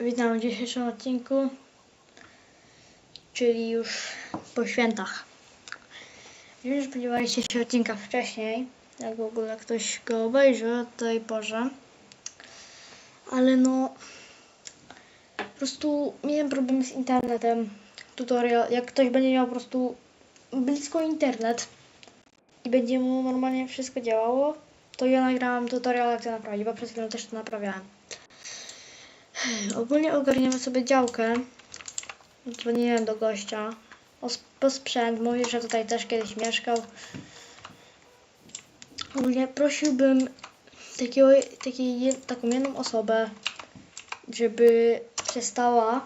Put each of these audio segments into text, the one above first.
Witam w dzisiejszym odcinku, czyli już po świętach. Wiem, że spodziewaliście się odcinka wcześniej, jak w ogóle ktoś go obejrzy o tej porze. Ale no, po prostu miałem problem z internetem. Tutorial, jak ktoś będzie miał po prostu blisko internet i będzie mu normalnie wszystko działało, to ja nagrałam tutorial jak to naprawić, bo przed chwilą też to naprawiałem. Ogólnie ogarniemy sobie działkę. Dzwoniłem do gościa po sprzęt. Mówi, że tutaj też kiedyś mieszkał. Ogólnie prosiłbym takiego, takiej, je- taką jedną osobę, żeby przestała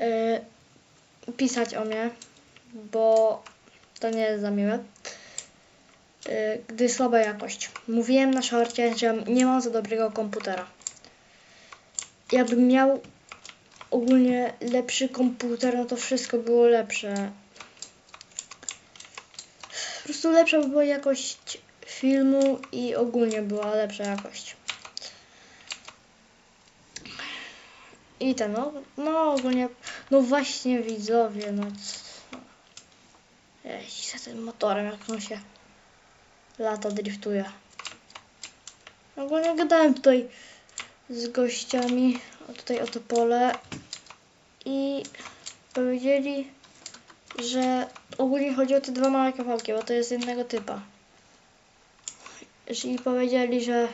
e, pisać o mnie, bo to nie jest za miłe. E, gdy słaba jakość. Mówiłem na szorcie, że nie mam za dobrego komputera jakbym miał ogólnie lepszy komputer, no to wszystko było lepsze. Po prostu lepsza by była jakość filmu i ogólnie była lepsza jakość. I ten, no, no ogólnie, no właśnie widzowie, no. Jeździ za tym motorem, jak on się lata driftuje. Ogólnie gadałem tutaj z gościami tutaj o to pole i powiedzieli, że ogólnie chodzi o te dwa małe kawałki, bo to jest innego typa. I powiedzieli, że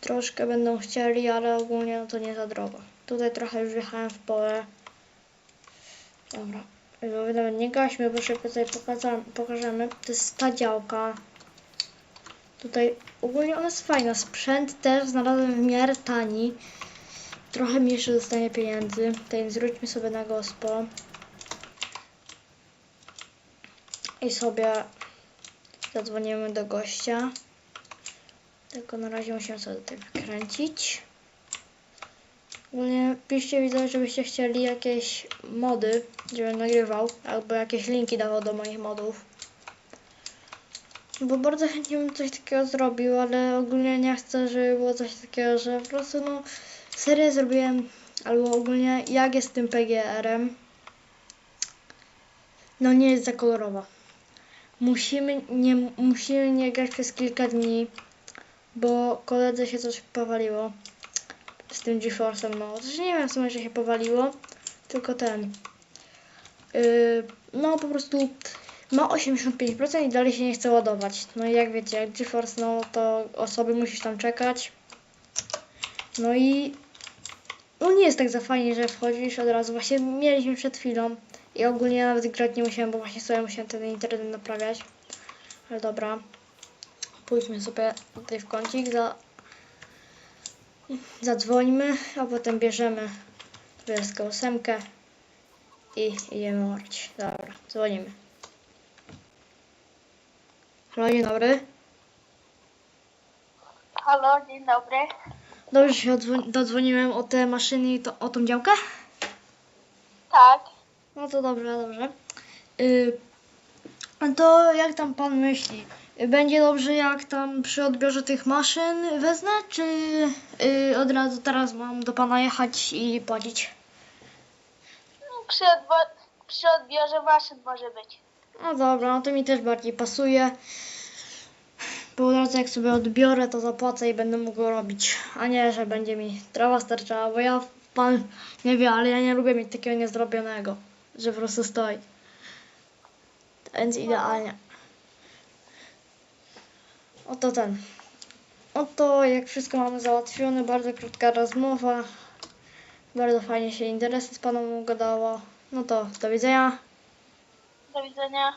troszkę będą chcieli, ale ogólnie no to nie za drogo. Tutaj trochę już wjechałem w pole. Dobra. Nawet nie gaśmy, bo szybko tutaj pokażemy. To jest ta działka. Tutaj ogólnie ona jest fajna. Sprzęt też znalazłem w miarę tani. Trochę mi jeszcze zostanie pieniędzy. Tutaj zwróćmy sobie na gospo. I sobie zadzwonimy do gościa. Tylko na razie musimy sobie tutaj wykręcić. Ogólnie piszcie widzę, żebyście chcieli jakieś mody, żebym nagrywał, albo jakieś linki dawał do moich modów. Bo bardzo chętnie bym coś takiego zrobił, ale ogólnie nie chcę, żeby było coś takiego, że po prostu no serię zrobiłem, albo ogólnie jak jest tym PGR-em, no nie jest za kolorowa. Musimy nie, musimy nie grać przez kilka dni, bo koledze się coś powaliło z tym GeForce'em, no też nie wiem w sumie, że się powaliło, tylko ten. Yy, no po prostu ma 85% i dalej się nie chce ładować. No i jak wiecie, jak GeForce, no to osoby musisz tam czekać. No i no nie jest tak za fajnie, że wchodzisz od razu. Właśnie mieliśmy przed chwilą i ogólnie nawet grać nie musiałem, bo właśnie sobie musiałem ten internet naprawiać. Ale dobra. Pójdźmy sobie tutaj w kącik, za... zadzwońmy, a potem bierzemy 28 i idziemy orać. Dobra, dzwonimy. Halo, dzień dobry. Halo, dzień dobry. Dobrze się odzwo- dodzwoniłem o te maszyny i to, o tą działkę? Tak, No to dobrze, dobrze. Yy, to jak tam pan myśli? Będzie dobrze jak tam przy odbiorze tych maszyn wezmę, czy yy, od razu teraz mam do pana jechać i płacić? no, przy, odbo- przy odbiorze maszyn może być. No dobra, no to mi też bardziej pasuje. Bo od jak sobie odbiorę, to zapłacę i będę mógł robić. A nie, że będzie mi trawa starczała, bo ja, pan nie wie, ale ja nie lubię mieć takiego niezrobionego, że po prostu stoi. Więc idealnie. Oto ten. Oto jak wszystko mamy załatwione, bardzo krótka rozmowa. Bardzo fajnie się interesy z panem gadało. No to do widzenia. Do widzenia.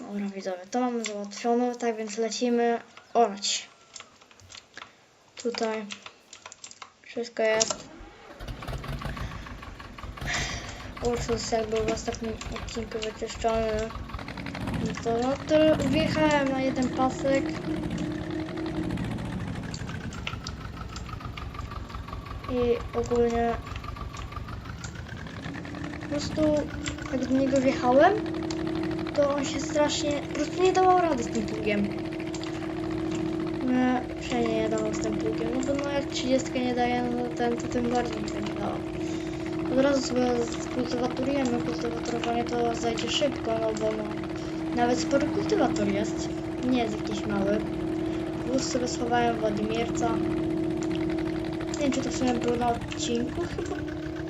Dobra widzowie, to mamy załatwione, tak więc lecimy orać. Tutaj wszystko jest. Ursus jak był w ostatnim odcinku wyczyszczony. No to, no to wjechałem na jeden pasek. I ogólnie po prostu jak do niego wjechałem, to on się strasznie, po prostu nie dawał rady z tym pługiem. No, przynajmniej nie dawał z tym płukiem. No bo no jak 30 nie daje, no ten to tym bardziej nie będzie dało. Od razu sobie kultywatorujemy, kultywatorowanie to zajdzie szybko, no bo no, nawet spory kultywator jest, nie jest jakiś mały. Wóz sobie schowałem w Władimirca. Nie wiem, czy to w sumie było na odcinku, chyba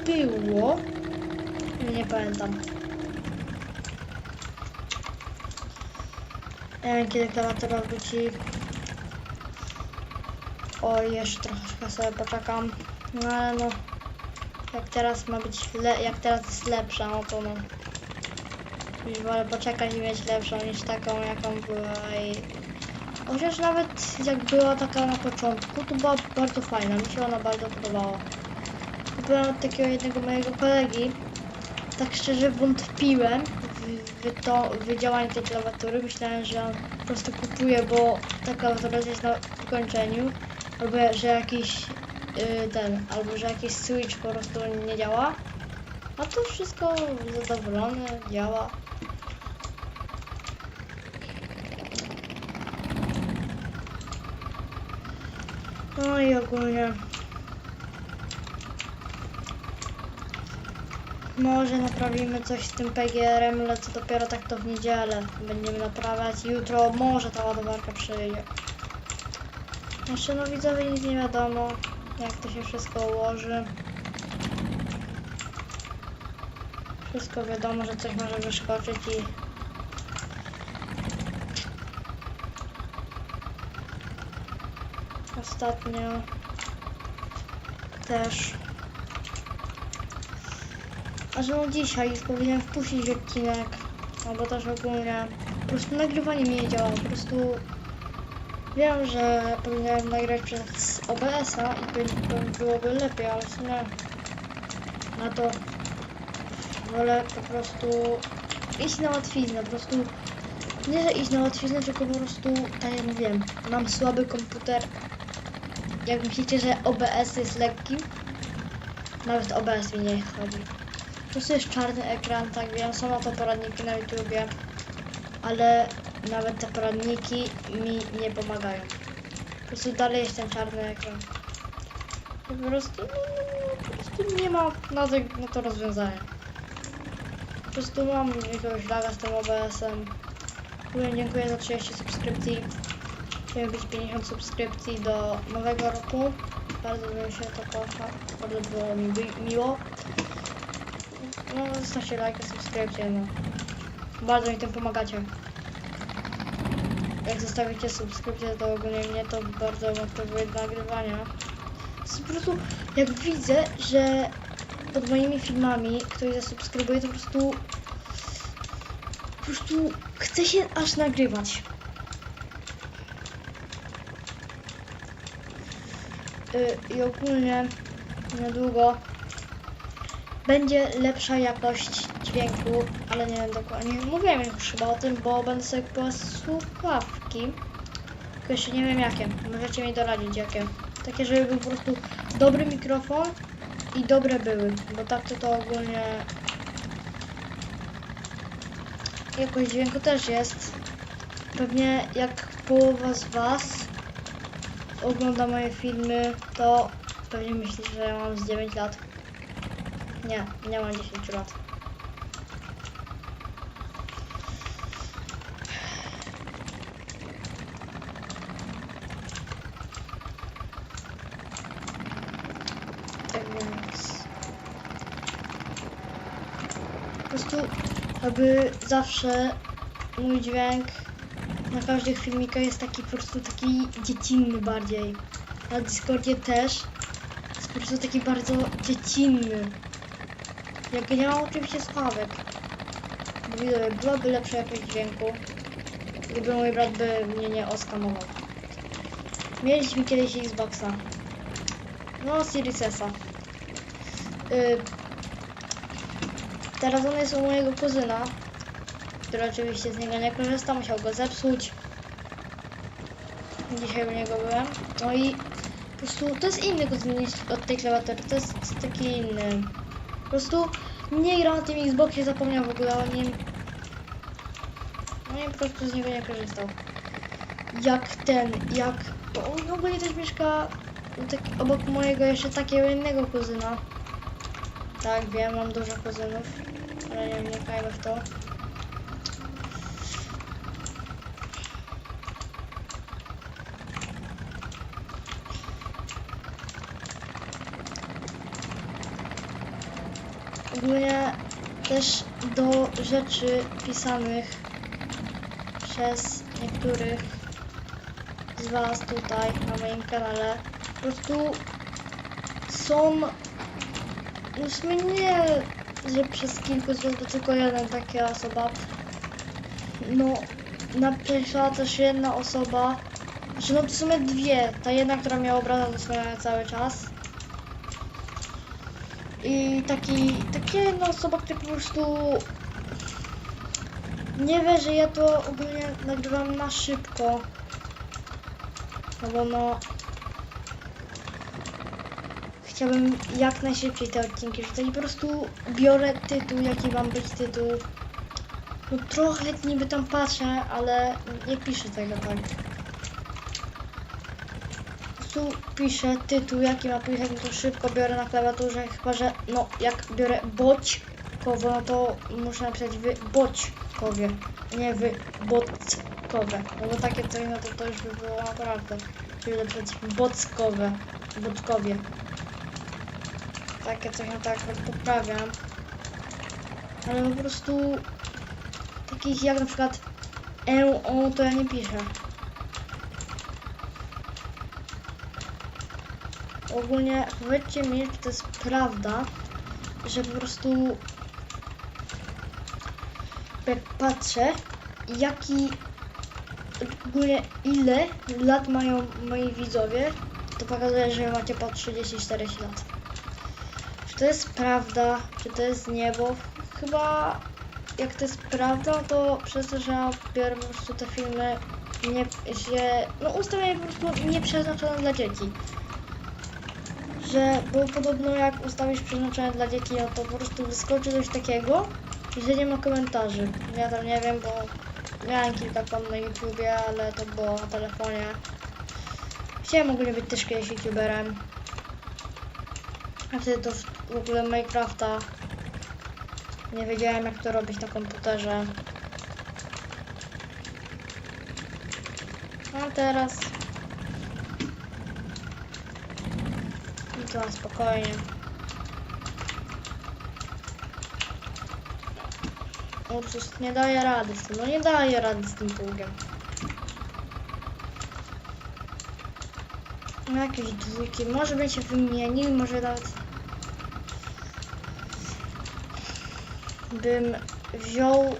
było. Nie pamiętam. Nie wiem, kiedy klawiatura wróci. O, jeszcze troszkę sobie poczekam. No ale no, jak teraz ma być, jak teraz jest lepsza, no to no. Już wolę poczekać i mieć lepszą niż taką, jaką była i... Chociaż nawet jak była taka na początku, to była bardzo fajna, mi się ona bardzo podobała. Byłem od takiego jednego mojego kolegi, tak szczerze wątpiłem to, w działanie tej klawiatury. Myślałem, że on po prostu kupuje, bo ta klawiatura jest na wykończeniu, albo że jakiś y, ten, albo że jakiś switch po prostu nie działa. A to wszystko zadowolone, działa. No i ogólnie może naprawimy coś z tym PGR-em, ale dopiero tak to w niedzielę będziemy naprawiać. Jutro może ta ładowarka przyjdzie. Jeszcze no widzowie nic nie wiadomo, jak to się wszystko ułoży. Wszystko wiadomo, że coś może wyskoczyć i ostatnio też. A że no dzisiaj powinienem wpuścić odcinek, no bo też ogólnie po prostu nagrywanie mi nie działa, po prostu wiem, że powinienem nagrać przez OBS-a i by, by byłoby lepiej, ale w sumie na to wolę po prostu iść na łatwiznę, po prostu nie, że iść na łatwiznę, tylko po prostu, tak jak mówiłem, mam słaby komputer. Jak myślicie, że OBS jest lekki? Nawet OBS mi nie chodzi. Prostu jest czarny ekran, tak wiem, są to poradniki na YouTubie, ale nawet te poradniki mi nie pomagają. Po prostu dalej jest ten czarny ekran. Po prostu, no, po prostu nie ma na to, na to rozwiązania. Po prostu mam jakiegoś laga z tym OBS-em. Dziękuję za 30 subskrypcji. Chciałem być 50 subskrypcji do nowego roku. Bardzo by mi się to kocha. Bardzo było mi miło. No, zostawcie lajka, subskrypcję, no. Bardzo mi tym pomagacie. Jak zostawicie subskrypcję, to ogólnie mnie to bardzo motywuje do nagrywania. Po prostu, jak widzę, że pod moimi filmami ktoś zasubskrybuje, to po prostu po prostu chce się aż nagrywać. Y, I ogólnie niedługo będzie lepsza jakość dźwięku, ale nie wiem dokładnie. Mówiłem już chyba o tym, bo będę sobie kupować słuchawki. Tylko jeszcze nie wiem jakie. Możecie mi doradzić jakie. Takie, żeby był po prostu dobry mikrofon i dobre były, bo tak to to ogólnie jakość dźwięku też jest. Pewnie jak połowa z Was ogląda moje filmy, to pewnie myśli, że ja mam z 9 lat. Nie, nie mam 10 lat. Tak więc... Po prostu, aby zawsze mój dźwięk na każdych filmikach jest taki po prostu taki dziecinny bardziej. Na Discordzie też jest po prostu taki bardzo dziecinny. Jak nie mam oczywiście słuchawek. Bo widzowie, byłaby lepsza jakość dźwięku, gdyby mój brat by mnie nie oskamował. Mieliśmy kiedyś Xboxa. No, Series S-a. Y, teraz on jest u mojego kuzyna, który oczywiście z niego nie korzysta, musiał go zepsuć. Dzisiaj u niego byłem. No i po prostu to jest inny kuzyn od tej klawiatury, to jest taki inny. Po prostu nie grał na tym Xboxie, zapomniał w ogóle o nim. No i po prostu z niego nie korzystał. Jak ten, jak Bo on ogólnie też mieszka tak, obok mojego jeszcze takiego innego kuzyna. Tak, wiem, mam dużo kuzynów, ale nie wnikajmy w to. Ogólnie też do rzeczy pisanych przez niektórych z Was tutaj na moim kanale. Po prostu są no w sumie nie, że przez kilku z Was, bo tylko jeden taka osoba. No napisała też jedna osoba znaczy no w sumie dwie. Ta jedna, która miała obrazę zasłonione cały czas i taki, taka jedna osoba, która po prostu nie wie, że ja to ogólnie nagrywam na szybko. No bo no... Chciałbym jak najszybciej te odcinki rzucać i po prostu biorę tytuł, jaki mam być tytuł. No trochę niby tam patrzę, ale nie piszę tego tak. Prostu piszę tytuł, jaki ma pisać, to szybko biorę na klawiaturze, chyba że, no, jak biorę boćkowo, no to muszę napisać w boćkowie, nie w bockowe, no bo takie coś, no to to już by było naprawdę, czyli napisać bockowe, bockowie. Takie coś, no tak, poprawiam. Ale po prostu takich jak na przykład e, o, to ja nie piszę. Ogólnie powiedzcie mi, czy to jest prawda, że po prostu jak patrzę, jaki ogólnie ile lat mają moi widzowie, to pokazuje, że macie po 34 lat. Czy to jest prawda, czy to jest niebo? Chyba jak to jest prawda, to przez to, że ja biorę po prostu te filmy nie, no ustawiam po prostu nieprzeznaczone dla dzieci że bo podobno jak ustawisz przeznaczone dla dzieci, no to po prostu wyskoczy coś takiego, że nie ma komentarzy. Ja tam nie wiem, bo miałem kilka kont na YouTubie, ale to było na telefonie. Chciałem ogólnie być też kiedyś YouTuberem. A wtedy to w ogóle Minecrafta nie wiedziałem jak to robić na komputerze. A teraz Na spokojnie. Ursus nie daje rady z tym. No nie daje rady z tym pługiem. No jakieś dwójki. Może by się wymienił, może nawet bym wziął.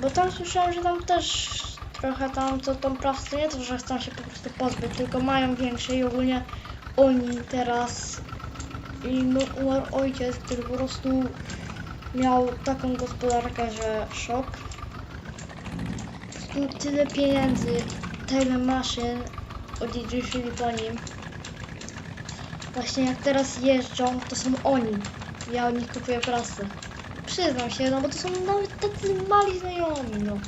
Bo tam słyszałem, że tam też trochę tam to tą pracę nie to, że chcą się po prostu pozbyć, tylko mają większe i ogólnie oni teraz i no, umarł ojciec, który po prostu miał taką gospodarkę, że szok. Po prostu tyle pieniędzy, tyle maszyn odziedziczyli po nim. Właśnie jak teraz jeżdżą, to są oni. Ja od nich kupuję prasy. Przyznam się, no bo to są nawet tacy mali znajomi, no.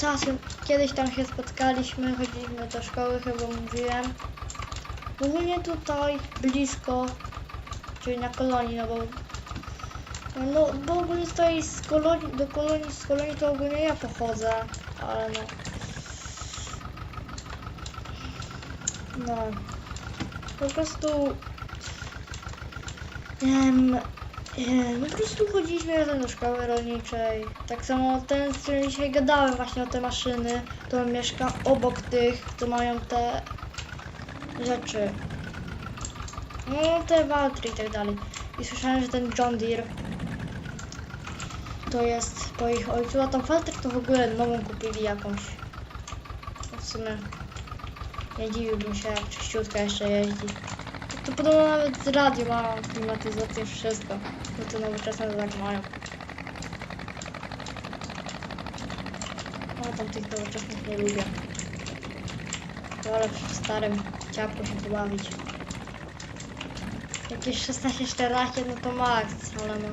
Czasem, kiedyś tam się spotkaliśmy, chodziliśmy do szkoły, chyba mówiłem. Ogólnie tutaj blisko, czyli na kolonii, no bo no bo ogólnie tutaj z kolonii, do kolonii, z kolonii to ogólnie ja pochodzę, ale no no po prostu em, no po prostu chodziliśmy razem do szkoły rolniczej. Tak samo ten, z którym dzisiaj gadałem właśnie o te maszyny, to mieszka obok tych, co mają te rzeczy. No, te Valtry i tak dalej. I słyszałem, że ten John Deere to jest po ich ojcu, a tą Valtry to w ogóle nową kupili jakąś. W sumie nie dziwiłbym się, jak czyściutka jeszcze jeździ. To podobno nawet z radio ma klimatyzację, wszystko. Bo to nowoczesne to tak mają. O, tam tych nowoczesnych nie lubię. Wolę w starym ciapku się pobawić. Jakieś 16-14 no to max, ale no.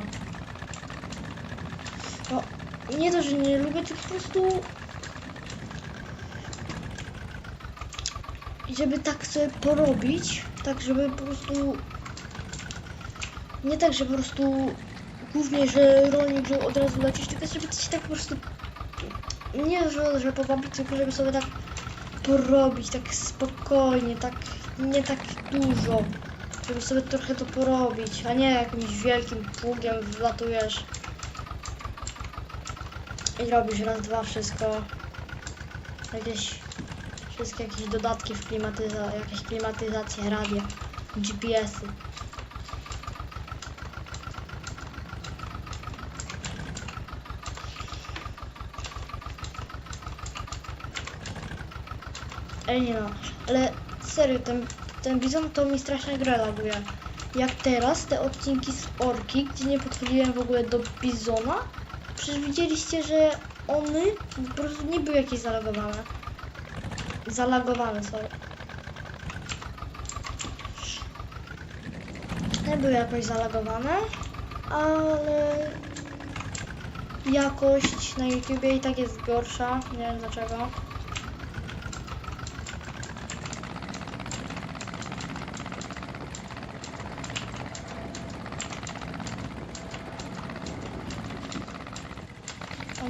No, nie to, że nie lubię, tylko po prostu... Żeby tak sobie porobić, tak żeby po prostu... Nie tak, że po prostu głównie, że rolnik, że od razu lecisz, tylko żeby coś tak po prostu... Nie, że, że pobawić, tylko żeby sobie tak porobić, tak spokojnie, tak nie tak dużo. Żeby sobie trochę to porobić, a nie jakimś wielkim pługiem wlatujesz i robisz raz, dwa wszystko. Jakieś wszystkie jakieś dodatki w klimatyza, jakieś klimatyzacje, radia, GPS-y. Ej nie no, ale serio, ten, ten bizon to mi strasznie grę laguje. Jak teraz te odcinki z Orki, gdzie nie podchodziłem w ogóle do bizona, przecież widzieliście, że one po prostu nie były jakieś zalogowane. Zalagowane, sorry. Nie były jakoś zalagowane, ale jakość na YouTubie i tak jest gorsza, nie wiem dlaczego.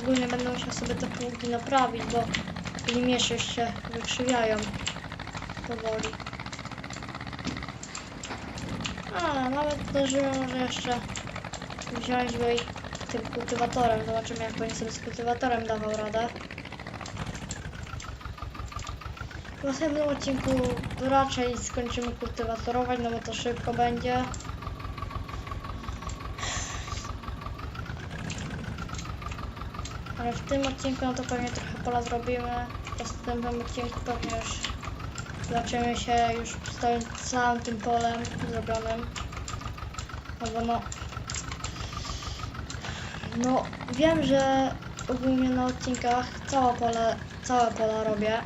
Ogólnie będę musiał sobie te pługi naprawić, bo limiesze się wykrzywiają powoli. A, nawet zdarzyło, że jeszcze wziąć go tym kultywatorem. Zobaczymy jak będzie sobie z kultywatorem dawał radę. W następnym odcinku raczej skończymy kultywatorować, no bo to szybko będzie. W tym odcinku no to pewnie trochę pola zrobimy. W następnym odcinku pewnie już zobaczymy się już z całym, całym tym polem zrobionym. No bo no... No wiem, że ogólnie na odcinkach całe pole, całe pola robię.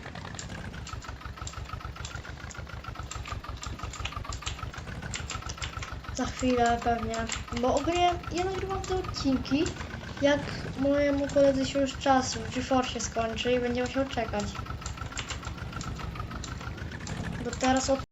Za chwilę pewnie, bo ogólnie ja nagrywam te odcinki jak mojemu koledze się już czas w GeForce skończy i będzie musiał czekać. Bo teraz od